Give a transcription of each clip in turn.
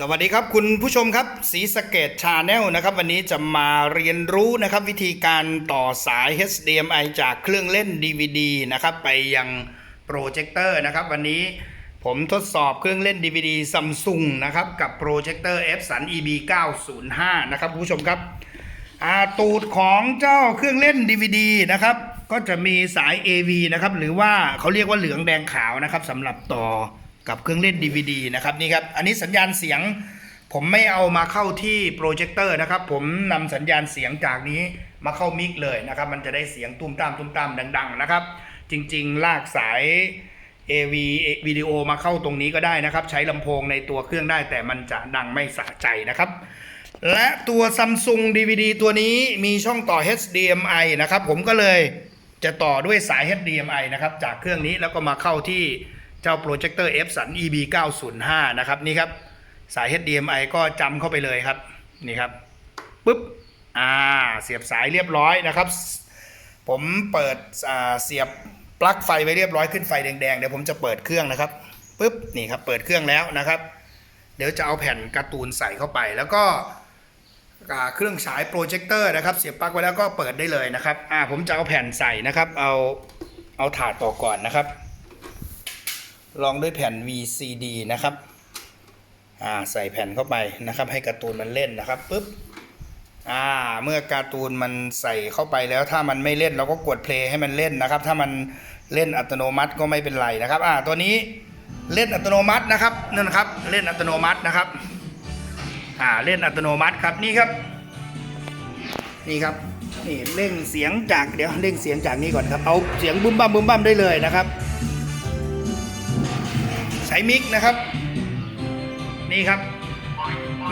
สวัสดีครับคุณผู้ชมครับสีสเกตชาแนลนะครับ วันนี้จะมาเรียนรู้นะครับ วิธีการต่อสาย HDMI จากเครื่องเล่น DVD นะครับ ไปยังโปรเจคเตอร์นะครับ วันนี้ผมทดสอบเครื่องเล่น DVD Samsung นะครับ กับโปรเจคเตอร์ Epson EB 905นะครับคุณผู้ชมครับอาตูดของเจ้าเครื่องเล่น DVD นะครับ ก็จะมีสาย AV นะครับ หรือว่าเขาเรียกว่าเหลืองแดงขาวนะครับสำหรับต่อ กับเครื่องเล่น DVD นะครับนี่ครับอันนี้สัญญาณเสียง ผมไม่เอามาเข้าที่โปรเจคเตอร์นะครับ ผมนำสัญญาณเสียงจากนี้มาเข้ามิกเลยนะครับ มันจะได้เสียงตุ้มตามตุ้มตามดัง ๆ นะครับ จริง ๆ ลากสาย AV วิดีโอมาเข้าตรงนี้ก็ได้นะครับ ใช้ลำโพงในตัวเครื่องได้ แต่มันจะดังไม่สะใจนะครับ และตัว Samsung DVD ตัวนี้มีช่องต่อ HDMI นะครับ ผมก็เลยจะต่อด้วยสาย HDMI นะครับ จากเครื่องนี้แล้วก็มาเข้าที่ เจ้าโปรเจคเตอร์ Epson EB 905นะครับนี่ครับสาย HDMI ก็จำเข้าไปเลยครับนี่ครับปุ๊บอ่าเสียบสายเรียบร้อยนะครับ ผมเปิดเสียบปลั๊กไฟไว้เรียบร้อยขึ้นไฟแดงๆเดี๋ยวผมจะเปิดเครื่องนะครับปุ๊บนี่ครับเปิดเครื่องแล้วนะครับ เดี๋ยวจะเอาแผ่นการ์ตูนใส่เข้าไป แล้วก็เครื่องฉายโปรเจคเตอร์นะครับ เสียบปลั๊กไว้แล้วก็เปิดได้เลยนะครับอ่าผมจะเอาแผ่นใส่นะครับ เอาเอาถาดต่อก่อนนะครับ ลองด้วยแผ่น VCD นะครับอ่าใส่แผ่นเข้าไปนะครับ ให้การ์ตูนมันเล่นนะครับปุ๊บอ่าเมื่อการ์ตูนมันใส่เข้าไปแล้วถ้ามันไม่เล่นเราก็กดเพลย์ให้มันเล่นนะครับ ถ้ามันเล่นอัตโนมัติก็ไม่เป็นไรนะครับอ่าตัวนี้เล่นอัตโนมัตินะครับนั่นะครับเล่นอัตโนมัตินะครับอ่าเล่นอัตโนมัติครับนี่ครับ นี่ครับนี่เร่งเสียงจากเดี๋ยวเร่งเสียงจากนี้ก่อนครับเอาเสียงบุ้มบ้ามบุ้มบ้ามได้เลยนะครับ ใช้มิกนะครับ นี่ครับ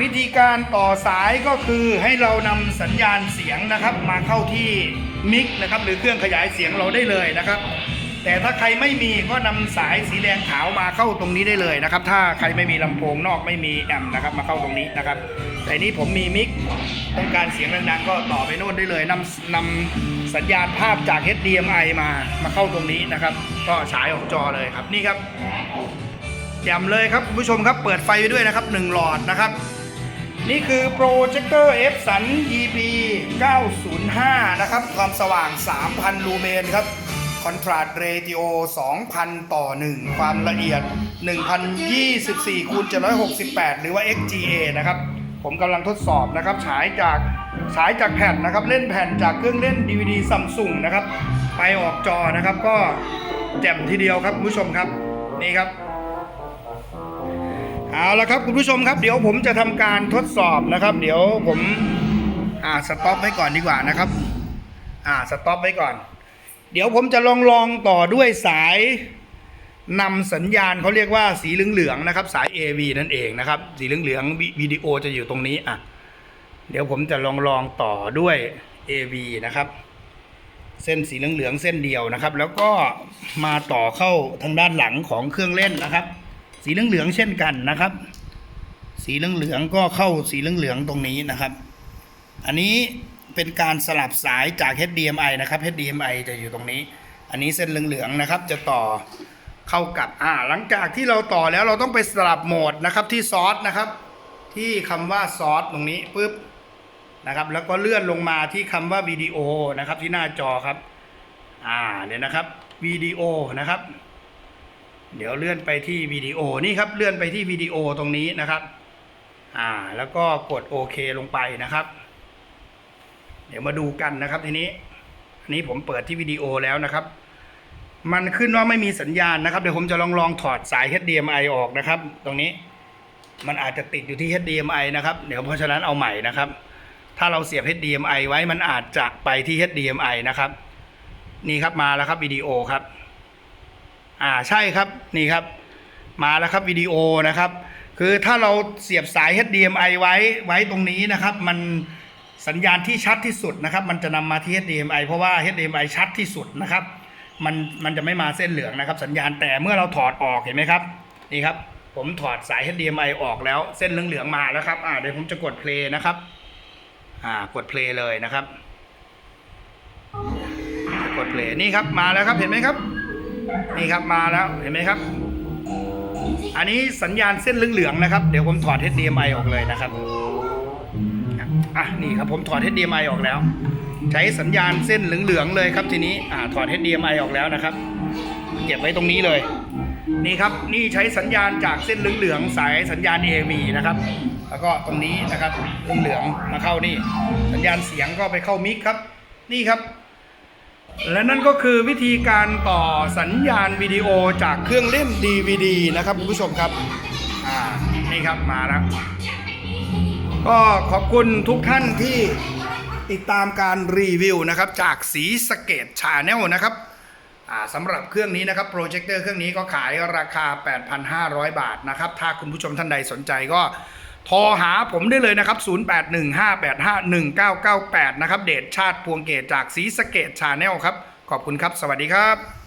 วิธีการต่อสายก็คือให้เรานำสัญญาณเสียงนะครับ มาเข้าที่มิกนะครับ หรือเครื่องขยายเสียงเราได้เลยนะครับ แต่ถ้าใครไม่มีก็นำสายสีแดงขาวมาเข้าตรงนี้ได้เลยนะครับ ถ้าใครไม่มีลำโพงนอกไม่มีแอมนะครับ มาเข้าตรงนี้นะครับ แต่นี้ผมมีมิกต้องการเสียงดังๆก็ต่อไปโน่นได้เลยนำนำสัญญาณภาพจาก HDMI มามาเข้าตรงนี้นะครับ ก็ฉายออกจอเลยครับนี่ครับ แจ่มเลยครับคุณผู้ชมครับเปิดไฟไปด้วยนะครับ 1 หลอดนะครับ นี่คือโปรเจคเตอร์ Epson EB 905 นะครับ ความสว่าง 3,000 ลูเมนครับคอนทราสต์เรติโอ 2,000 ต่อ 1 ความละเอียด 1,024คูณ768 หรือว่า XGA นะครับ ผมกำลังทดสอบนะครับฉายจากฉายจากแผ่นนะครับ เล่นแผ่นจากเครื่องเล่น DVD Samsung นะครับ ไปออกจอนะครับก็แจ่มทีเดียวครับคุณผู้ชมครับ นี่ครับ เอาละครับคุณผู้ชมครับเดี๋ยวผมจะทำการทดสอบนะครับ เดี๋ยวผมอ่าสต็อปไว้ก่อนดีกว่านะครับ อ่าสต็อปไว้ก่อน เดี๋ยวผมจะลองลองต่อด้วยสายนำสัญญาณเขาเรียกว่าสีเหลืองๆนะครับ สาย AV นั่นเองนะครับ สีเหลืองๆวิดีโอจะอยู่ตรงนี้อะเดี๋ยวผมจะลองลองต่อด้วย AV นะครับ เส้นสีเหลืองๆเส้นเดียวนะครับ แล้วก็มาต่อเข้าทางด้านหลังของเครื่องเล่นนะครับ สีเหลืองๆเช่นกันนะครับ สีเหลืองๆก็เข้าสีเหลืองๆตรงนี้นะครับ อันนี้เป็นการสลับสายจาก HDMI นะครับ HDMI จะอยู่ตรงนี้ อันนี้เส้นเหลืองๆนะครับ จะต่อเข้ากับอ่าหลังจากที่เราต่อแล้วเราต้องไปสลับโหมดนะครับที่ซอสนะครับ ที่คำว่าซอสตรงนี้ปุ๊บนะครับแล้วก็เลื่อนลงมาที่คำว่าวิดีโอนะครับที่หน้าจอครับ อ่าเดี๋ยนะครับวิดีโอนะครับ เดี๋ยวเลื่อนไปที่วิดีโอนี่ครับเลื่อนไปที่วิดีโอตรงนี้นะครับ อ่าแล้วก็กดโอเคลงไปนะครับ เดี๋ยวมาดูกันนะครับทีนี้อันนี้ผมเปิดที่วิดีโอแล้วนะครับ มันขึ้นว่าไม่มีสัญญาณนะครับเดี๋ยวผมจะลองลองถอดสาย HDMI ออกนะครับ ตรงนี้มันอาจจะติดอยู่ที่ HDMI นะครับเดี๋ยวเพราะฉะนั้นเอาใหม่นะครับ ถ้าเราเสียบ HDMI ไว้มันอาจจะไปที่ HDMI นะครับ นี่ครับมาแล้วครับวิดีโอครับ อ่าใช่ครับนี่ครับ มาแล้วครับวิดีโอนะครับ คือถ้าเราเสียบสาย HDMI ไว้ไว้ตรงนี้นะครับ มันสัญญาณที่ชัดที่สุดนะครับ มันจะนำมาที่ HDMI เพราะว่า HDMI ชัดที่สุดนะครับ มันมันจะไม่มาเส้นเหลืองนะครับ สัญญาณแต่เมื่อเราถอดออกเห็นไหมครับนี่ครับ ผมถอดสาย HDMI ออกแล้วเส้นเหลืองๆมาแล้วครับอ่าเดี๋ยวผมจะกดเพลย์นะครับอ่ากดเพลย์เลยนะครับกดเพลย์นี่ครับมาแล้วครับเห็นไหมครับ นี่ครับมาแล้วเห็นไหมครับ อันนี้สัญญาณเส้นเหลืองๆนะครับ เดี๋ยวผมถอด HDMI ออกเลยนะครับอะนี่ครับผมถอด HDMI ออกแล้ว ใช้สัญญาณเส้นเหลืองๆเลยครับทีนี้อ่าถอด HDMI ออกแล้วนะครับเก็บไว้ตรงนี้เลย นี่ครับนี่ใช้สัญญาณจากเส้นเหลืองๆสายสัญญาณ AV นะครับแล้วก็ตรงนี้นะครับเหลืองๆมาเข้านี่ สัญญาณเสียงก็ไปเข้ามิกครับ นี่ครับ และนั่นก็คือวิธีการต่อสัญญาณวิดีโอจากเครื่องเล่น DVD นะครับคุณผู้ชมครับ อ่า นี่ครับมาแล้ว ก็ขอบคุณทุกท่านที่ติดตามการรีวิวนะครับ จากสีสะเกตชาแนลนะครับอ่าสำหรับเครื่องนี้นะครับโปรเจคเตอร์เครื่องนี้ก็ขายราคา 8,500 บาทนะครับ ถ้าคุณผู้ชมท่านใดสนใจก็ โทรหาผมได้เลยนะครับ 0815851998 นะครับ เดชชาติพวงเกตจากสีสเกตชาแนลครับ ขอบคุณครับ สวัสดีครับ